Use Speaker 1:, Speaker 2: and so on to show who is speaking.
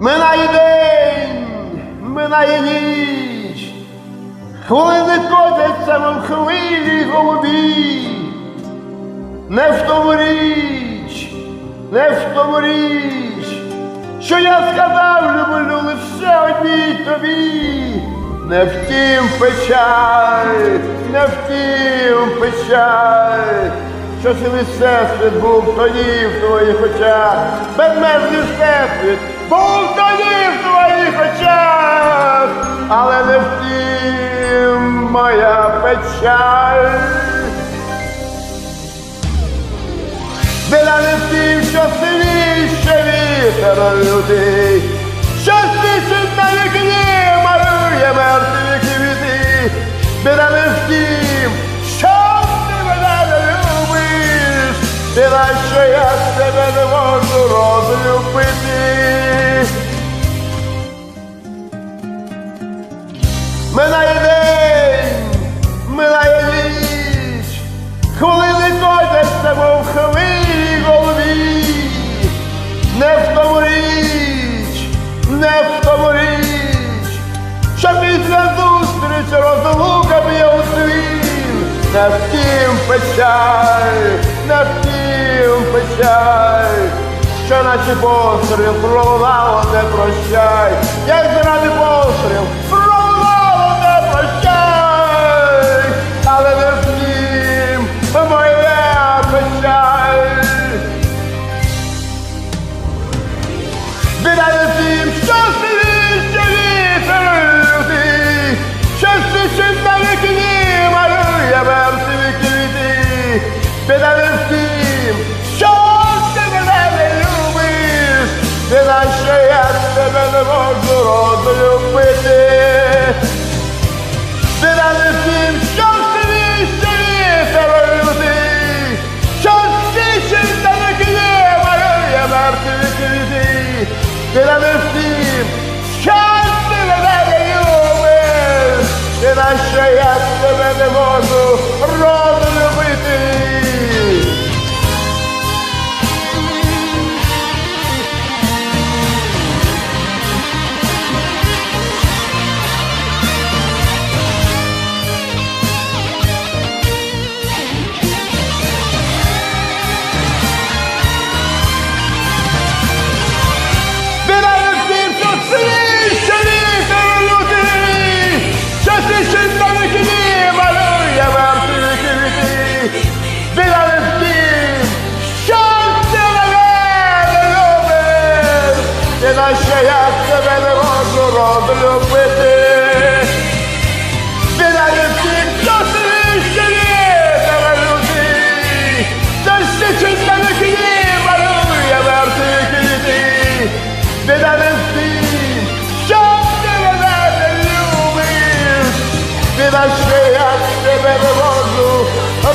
Speaker 1: Mâna idei, mâna inii, ніч, хвилини котяться мов хвилі голубі. Не в тому річ, не в тому річ, що я сказав, люблю лише одній тобі. Не втім печаль, не втім печаль, що цілий всесвіт був тоді в твоїх очах, безмежний всесвіт був тоді в твоїх очах, але не втім моя печаль. Біля не втім, що сильніше вітер лютий, що свічить на вікні, малює мертві квіти. Біля не втім, що ти мене не любиш, біля, що я тебе не можу розлюбити. навтім печаль, навтім печаль, що наші постріли пролунав, не прощай. look with it Then I listen çok seni seni severdi Çok için sana gülüm ayır yanar benim oldu? Rodun Pablo Puente. De la entonces se viene la luz. Dance çözmen ekini varım yaverti kilidi. De la Vida se hace vergonzoso